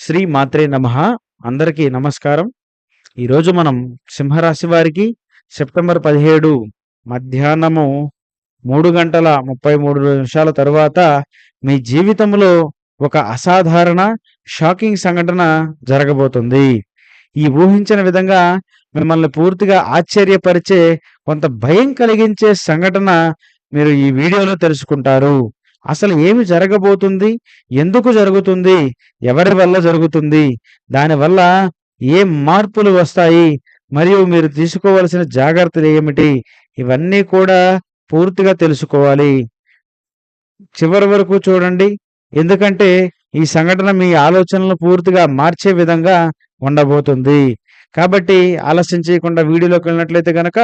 శ్రీ మాత్రే నమ. అందరికీ నమస్కారం. ఈరోజు మనం సింహరాశి వారికి సెప్టెంబర్ పదిహేడు మధ్యాహ్నము మూడు గంటల ముప్పై మూడు నిమిషాల తరువాత మీ జీవితంలో ఒక అసాధారణ షాకింగ్ సంఘటన జరగబోతుంది. ఈ ఊహించిన విధంగా మిమ్మల్ని పూర్తిగా ఆశ్చర్యపరిచే కొంత భయం కలిగించే సంఘటన మీరు ఈ వీడియోలో తెలుసుకుంటారు. అసలు ఏమి జరగబోతుంది? ఎందుకు జరుగుతుంది? ఎవరి వల్ల జరుగుతుంది? దానివల్ల ఏ మార్పులు వస్తాయి? మరియు మీరు తీసుకోవలసిన జాగ్రత్తలు ఏమిటి? ఇవన్నీ కూడా పూర్తిగా తెలుసుకోవాలి. చివరి వరకు చూడండి. ఎందుకంటే ఈ సంఘటన మీ ఆలోచనలను పూర్తిగా మార్చే విధంగా ఉండబోతుంది. కాబట్టి ఆలస్యం చేయకుండా వీడియోలోకి వెళ్ళినట్లయితే కనుక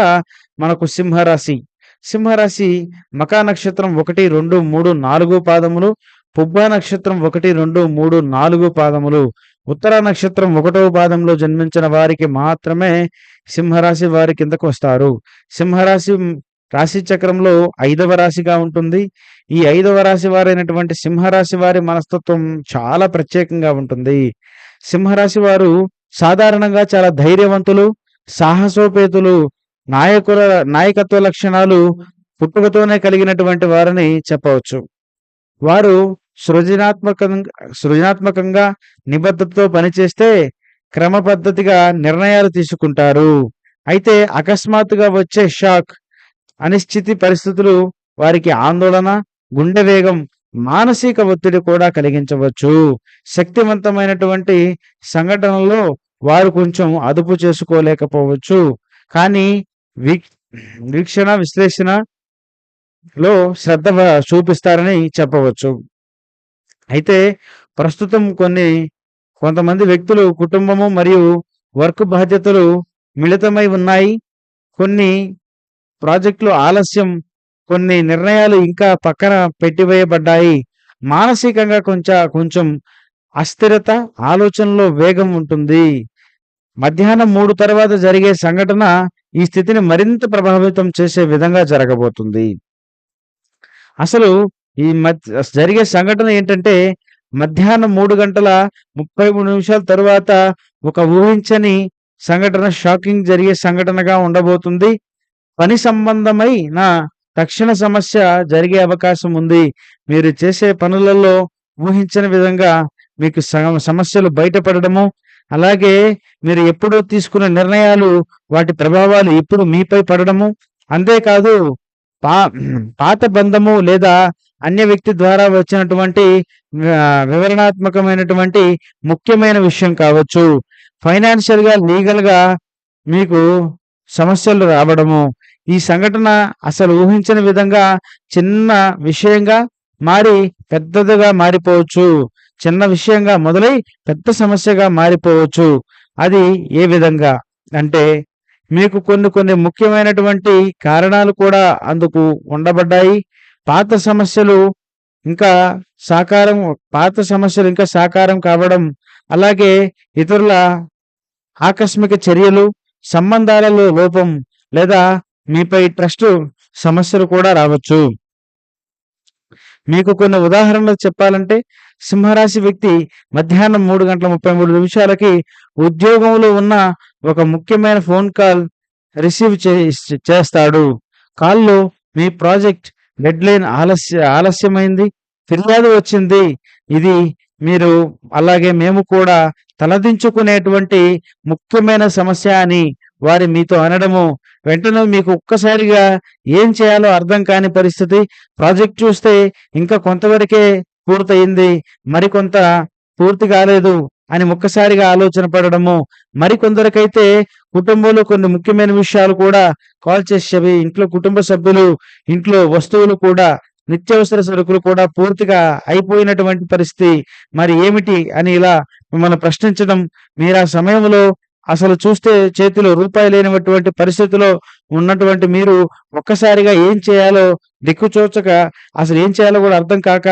మనకు సింహరాశి సింహరాశి మకా నక్షత్రం ఒకటి రెండు మూడు నాలుగు పాదములు పుబ్బ నక్షత్రం ఒకటి రెండు మూడు నాలుగు పాదములు. ఉత్తర నక్షత్రం ఒకటవ పాదంలో జన్మించిన వారికి మాత్రమే సింహరాశి వారి కిందకు వస్తారు. సింహరాశి రాశి చక్రంలో ఐదవ రాశిగా ఉంటుంది. ఈ ఐదవ రాశి వారైనటువంటి సింహరాశి వారి మనస్తత్వం చాలా ప్రత్యేకంగా ఉంటుంది. సింహరాశి వారు సాధారణంగా చాలా ధైర్యవంతులు సాహసోపేతులు నాయకుల నాయకత్వ లక్షణాలు పుట్టుకతోనే కలిగినటువంటి వారని చెప్పవచ్చు. వారు సృజనాత్మకంగా సృజనాత్మకంగా నిబద్ధతతో పనిచేస్తే క్రమ పద్ధతిగా నిర్ణయాలు తీసుకుంటారు. అయితే అకస్మాత్తుగా వచ్చే షాక్ అనిశ్చితి పరిస్థితులు వారికి ఆందోళన గుండె వేగం మానసిక ఒత్తిడి కూడా కలిగించవచ్చు. శక్తివంతమైనటువంటి సంఘటనలో వారు కొంచెం అదుపు చేసుకోలేకపోవచ్చు. కానీ వీక్షణ విశ్లేషణలో శ్రద్ధ చూపిస్తారని చెప్పవచ్చు. అయితే ప్రస్తుతం కొన్ని కొంతమంది వ్యక్తులు కుటుంబము మరియు వర్క్ బాధ్యతలు మిళితమై ఉన్నాయి. కొన్ని ప్రాజెక్టులు ఆలస్యం కొన్ని నిర్ణయాలు ఇంకా పక్కన పెట్టివేయబడ్డాయి. మానసికంగా కొంచెం కొంచెం అస్థిరత ఆలోచనలో వేగం ఉంటుంది. మధ్యాహ్నం మూడు తర్వాత జరిగే సంఘటన ఈ స్థితిని మరింత ప్రభావితం చేసే విధంగా జరగబోతుంది. అసలు ఈ మధ్య జరిగే సంఘటన ఏంటంటే మధ్యాహ్నం మూడు గంటల ముప్పై మూడు నిమిషాల తర్వాత ఒక ఊహించని సంఘటన షాకింగ్ జరిగే సంఘటనగా ఉండబోతుంది. పని సంబంధమైన తక్షణ సమస్య జరిగే అవకాశం ఉంది. మీరు చేసే పనులలో ఊహించని విధంగా మీకు సమస్యలు బయటపడడము అలాగే మీరు ఎప్పుడో తీసుకున్న నిర్ణయాలు వాటి ప్రభావాలు ఇప్పుడు మీపై పడడము? అంతేకాదు పా పాత బంధము లేదా అన్య వ్యక్తి ద్వారా వచ్చినటువంటి వివరణాత్మకమైనటువంటి ముఖ్యమైన విషయం కావచ్చు. ఫైనాన్షియల్గా లీగల్గా మీకు సమస్యలు రావడము. ఈ సంఘటన అసలు ఊహించిన విధంగా చిన్న విషయంగా మారి పెద్దదిగా మారిపోవచ్చు. చిన్న విషయంగా మొదలై పెద్ద సమస్యగా మారిపోవచ్చు. అది ఏ విధంగా? అంటే మీకు కొన్ని కొన్ని ముఖ్యమైనటువంటి కారణాలు కూడా అందుకు ఉండబడ్డాయి. పాత సమస్యలు ఇంకా సాకారం పాత సమస్యలు ఇంకా సాకారం కావడం అలాగే ఇతరుల ఆకస్మిక చర్యలు సంబంధాలలో లోపం లేదా మీపై ట్రస్ట్ సమస్యలు కూడా రావచ్చు. మీకు కొన్ని ఉదాహరణలు చెప్పాలంటే సింహరాశి వ్యక్తి మధ్యాహ్నం మూడు గంటల ముప్పై మూడు నిమిషాలకి ఉద్యోగంలో ఉన్న ఒక ముఖ్యమైన ఫోన్ కాల్ రిసీవ్ చే- చేస్తాడు. కాల్లో మీ ప్రాజెక్ట్ డెడ్ లైన్ ఆలస్య ఆలస్యమైంది ఫిర్యాదు వచ్చింది. ఇది మీరు అలాగే మేము కూడా తలదించుకునేటువంటి ముఖ్యమైన సమస్య అని వారి మీతో అనడము వెంటనే మీకు ఒక్కసారిగా ఏం చేయాలో అర్థం కాని పరిస్థితి. ప్రాజెక్ట్ చూస్తే ఇంకా కొంతవరకే పూర్తయింది. మరికొంత పూర్తి కాలేదు అని ఒక్కసారిగా ఆలోచన పడడము. మరికొందరికైతే కుటుంబంలో కొన్ని ముఖ్యమైన విషయాలు కూడా కాల్ చేసేవి ఇంట్లో కుటుంబ సభ్యులు ఇంట్లో వస్తువులు కూడా నిత్యావసర సరుకులు కూడా పూర్తిగా అయిపోయినటువంటి పరిస్థితి. మరి ఏమిటి అని ఇలా మిమ్మల్ని ప్రశ్నించడం. మీరు ఆ సమయంలో అసలు చూస్తే చేతిలో రూపాయి లేనటువంటి పరిస్థితిలో ఉన్నటువంటి మీరు ఒక్కసారిగా ఏం చేయాలో దిక్కుచోచక అసలు ఏం చేయాలో కూడా అర్థం కాక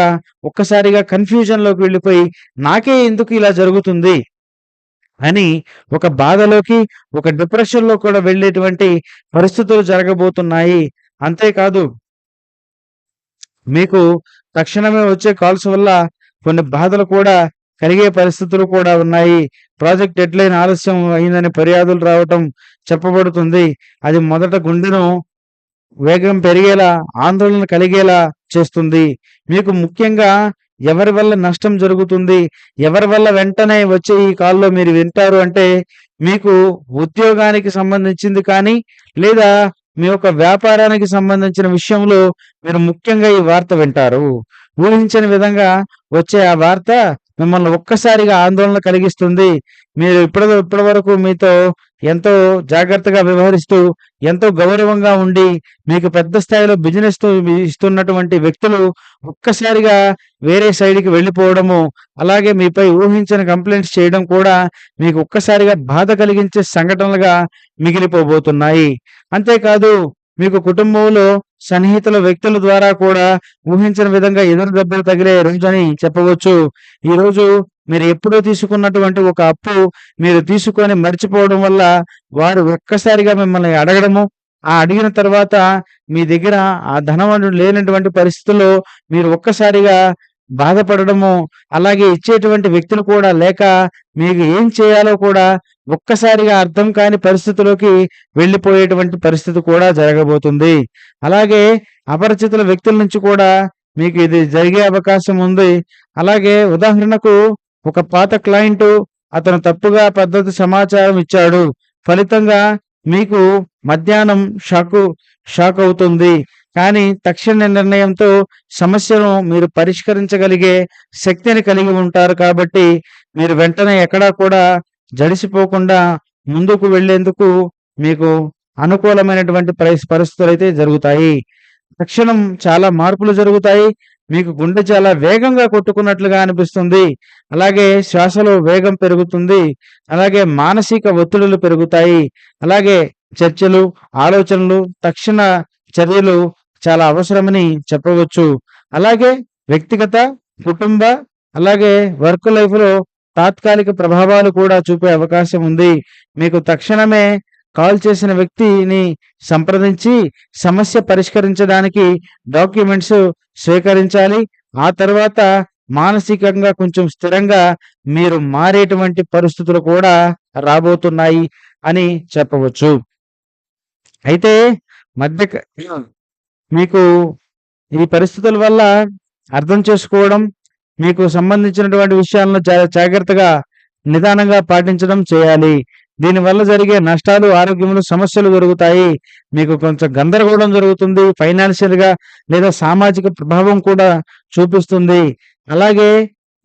ఒక్కసారిగా కన్ఫ్యూజన్లోకి వెళ్ళిపోయి నాకే ఎందుకు ఇలా జరుగుతుంది అని ఒక బాధలోకి ఒక డిప్రెషన్లో కూడా వెళ్ళేటువంటి పరిస్థితులు జరగబోతున్నాయి. అంతేకాదు మీకు తక్షణమే వచ్చే కాల్స్ వల్ల కొన్ని బాధలు కూడా కలిగే పరిస్థితులు కూడా ఉన్నాయి. ప్రాజెక్ట్ డెడ్లైన్ ఆలస్యం అయిందని ఫిర్యాదులు రావటం చెప్పబడుతుంది. అది మొదట గుండెను వేగం పెరిగేలా ఆందోళన కలిగేలా చేస్తుంది. మీకు ముఖ్యంగా ఎవరి వల్ల నష్టం జరుగుతుంది ఎవరి వల్ల వెంటనే వచ్చే ఈ కాల్లో మీరు వింటారు అంటే మీకు ఉద్యోగానికి సంబంధించింది కానీ లేదా మీ యొక్క వ్యాపారానికి సంబంధించిన విషయంలో మీరు ముఖ్యంగా ఈ వార్త వింటారు. ఊహించని విధంగా వచ్చే ఆ వార్త మిమ్మల్ని ఒక్కసారిగా ఆందోళన కలిగిస్తుంది. మీరు ఇప్పటి ఇప్పటి వరకు మీతో ఎంతో జాగ్రత్తగా వ్యవహరిస్తూ ఎంతో గౌరవంగా ఉండి మీకు పెద్ద స్థాయిలో బిజినెస్ ఇస్తున్నటువంటి వ్యక్తులు ఒక్కసారిగా వేరే సైడ్కి వెళ్ళిపోవడము అలాగే మీపై ఊహించని కంప్లైంట్స్ చేయడం కూడా మీకు ఒక్కసారిగా బాధ కలిగించే సంఘటనలుగా మిగిలిపోబోతున్నాయి. అంతేకాదు మీకు కుటుంబంలో సన్నిహితుల వ్యక్తుల ద్వారా కూడా ఊహించిన విధంగా ఎదురు దెబ్బలు తగిలే రోజు అని చెప్పవచ్చు. ఈ రోజు మీరు ఎప్పుడో తీసుకున్నటువంటి ఒక అప్పు మీరు తీసుకొని మర్చిపోవడం వల్ల వారు ఒక్కసారిగా మిమ్మల్ని అడగడము ఆ అడిగిన తర్వాత మీ దగ్గర ఆ ధనం లేనటువంటి పరిస్థితుల్లో మీరు ఒక్కసారిగా బాధపడడము అలాగే ఇచ్చేటువంటి వ్యక్తులు కూడా లేక మీకు ఏం చేయాలో కూడా ఒక్కసారిగా అర్థం కాని పరిస్థితిలోకి వెళ్ళిపోయేటువంటి పరిస్థితి కూడా జరగబోతుంది. అలాగే అపరిచితుల వ్యక్తుల నుంచి కూడా మీకు ఇది జరిగే అవకాశం ఉంది. అలాగే ఉదాహరణకు ఒక పాత క్లయింట్ అతను తప్పుగా పద్ధతి సమాచారం ఇచ్చాడు. ఫలితంగా మీకు మధ్యాహ్నం షాకు షాక్ అవుతుంది. కానీ తక్షణ నిర్ణయంతో సమస్యను మీరు పరిష్కరించగలిగే శక్తిని కలిగి ఉంటారు కాబట్టి మీరు వెంటనే ఎక్కడా కూడా జడిసిపోకుండా ముందుకు వెళ్ళేందుకు మీకు అనుకూలమైనటువంటి పరిస్థితులు అయితే జరుగుతాయి. తక్షణం చాలా మార్పులు జరుగుతాయి. మీకు గుండె చాలా వేగంగా కొట్టుకున్నట్లుగా అనిపిస్తుంది. అలాగే శ్వాసలో వేగం పెరుగుతుంది. అలాగే మానసిక ఒత్తిడులు పెరుగుతాయి. అలాగే చర్చలు ఆలోచనలు తక్షణ చర్యలు చాలా అవసరమని చెప్పవచ్చు. అలాగే వ్యక్తిగత కుటుంబ అలాగే వర్క్ లైఫ్లో తాత్కాలిక ప్రభావాలు కూడా చూపే అవకాశం ఉంది. మీకు తక్షణమే కాల్ చేసిన వ్యక్తిని సంప్రదించి సమస్య పరిష్కరించడానికి డాక్యుమెంట్స్ స్వీకరించాలి. ఆ తర్వాత మానసికంగా కొంచెం స్థిరంగా మీరు మారేటువంటి పరిస్థితులు కూడా రాబోతున్నాయి అని చెప్పవచ్చు. అయితే మధ్య మీకు ఈ పరిస్థితుల వల్ల అర్థం చేసుకోవడం మీకు సంబంధించినటువంటి విషయాలను చాలా జాగ్రత్తగా నిదానంగా పాటించడం చేయాలి. దీనివల్ల జరిగే నష్టాలు ఆరోగ్యంలో సమస్యలు జరుగుతాయి. మీకు కొంచెం గందరగోళం జరుగుతుంది. ఫైనాన్షియల్గా లేదా సామాజిక ప్రభావం కూడా చూపిస్తుంది. అలాగే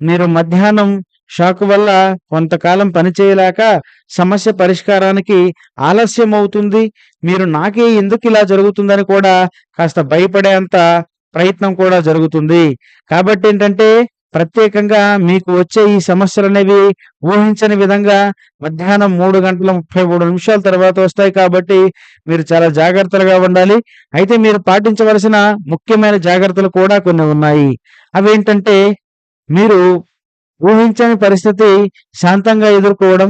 మీరు మధ్యాహ్నం షాక్ వల్ల కొంతకాలం పనిచేయలేక సమస్య పరిష్కారానికి ఆలస్యం అవుతుంది మీరు నాకే ఎందుకు ఇలా జరుగుతుందని కూడా కాస్త భయపడేంత ప్రయత్నం కూడా జరుగుతుంది. కాబట్టి ఏంటంటే ప్రత్యేకంగా మీకు వచ్చే ఈ సమస్యలు అనేవి ఊహించని విధంగా మధ్యాహ్నం మూడు గంటల ముప్పై మూడు నిమిషాల తర్వాత వస్తాయి కాబట్టి మీరు చాలా జాగ్రత్తలుగా ఉండాలి. అయితే మీరు పాటించవలసిన ముఖ్యమైన జాగ్రత్తలు కూడా కొన్ని ఉన్నాయి. అవి ఏంటంటే మీరు ఊహించని పరిస్థితి శాంతంగా ఎదుర్కోవడం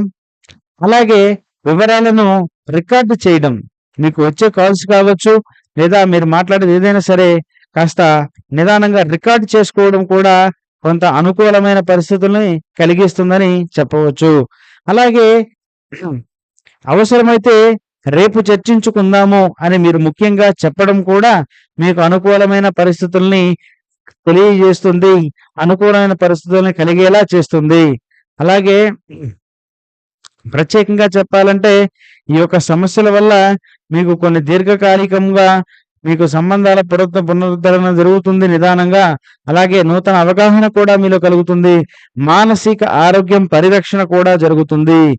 అలాగే వివరాలను రికార్డు చేయడం. మీకు వచ్చే కాల్స్ కావచ్చు లేదా మీరు మాట్లాడేది ఏదైనా సరే కాస్త నిదానంగా రికార్డ్ చేసుకోవడం కూడా కొంత అనుకూలమైన పరిస్థితుల్ని కలిగిస్తుందని చెప్పవచ్చు. అలాగే అవసరమైతే రేపు చర్చించుకుందాము అని మీరు ముఖ్యంగా చెప్పడం కూడా మీకు అనుకూలమైన పరిస్థితుల్ని తెలియజేస్తుంది. అనుకూలమైన పరిస్థితులను కలిగేలా చేస్తుంది. అలాగే ప్రత్యేకంగా చెప్పాలంటే ఈ యొక్క సమస్యల వల్ల మీకు కొన్ని దీర్ఘకాలికంగా మీకు సంబంధాల పునరుద్ధ పునరుద్ధరణ జరుగుతుంది నిదానంగా. అలాగే నూతన అవగాహన కూడా మీలో కలుగుతుంది. మానసిక ఆరోగ్యం పరిరక్షణ కూడా జరుగుతుంది.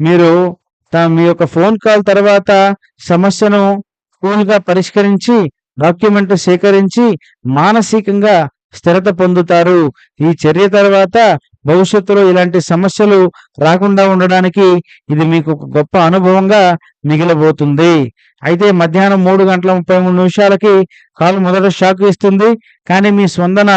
మీరు త- మీ యొక్క ఫోన్ కాల్ తర్వాత సమస్యను కూల్గా పరిష్కరించి డాక్యుమెంట్ సేకరించి మానసికంగా స్థిరత పొందుతారు. ఈ చర్య తర్వాత భవిష్యత్తులో ఇలాంటి సమస్యలు రాకుండా ఉండడానికి ఇది మీకు ఒక గొప్ప అనుభవంగా మిగిలబోతుంది. అయితే మధ్యాహ్నం మూడు గంటల ముప్పై మూడు నిమిషాలకి కాలు మొదట షాక్ ఇస్తుంది కానీ మీ స్పందన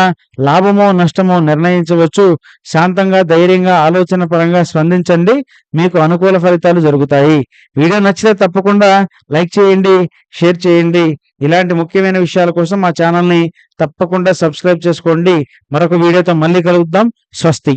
లాభమో నష్టమో నిర్ణయించవచ్చు. శాంతంగా ధైర్యంగా ఆలోచన పరంగా స్పందించండి. మీకు అనుకూల ఫలితాలు జరుగుతాయి. వీడియో నచ్చితే తప్పకుండా లైక్ చేయండి షేర్ చేయండి. ఇలాంటి ముఖ్యమైన విషయాల కోసం మా ఛానల్ని తప్పకుండా సబ్స్క్రైబ్ చేసుకోండి. మరొక వీడియోతో మళ్ళీ కలుగుద్దాం స్వస్తి.